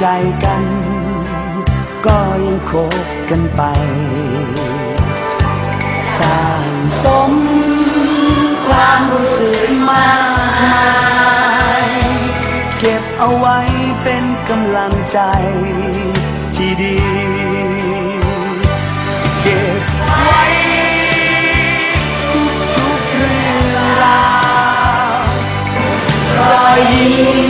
ใจกัน ก็ยังคบกันไป สร้างสมความรู้สึกมากมายเก็บเอาไว้เป็นกำลังใจที่ดี เก็บไว้ทุกๆเรื่องราวรอยยิ้ม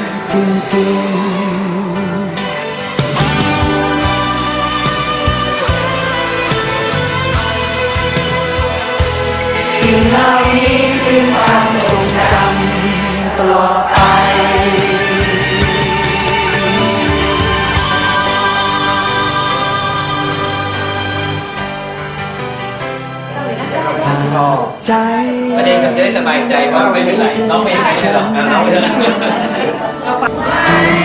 จริงๆสิ่งเหล่านี้คือความทรงจำตลอดไปใจประเด็นกับจะได้สบายใจว่าไม่เป็นไรน้องไม่หายใจหรอกน้องไม่เป็นไร ห่วงใย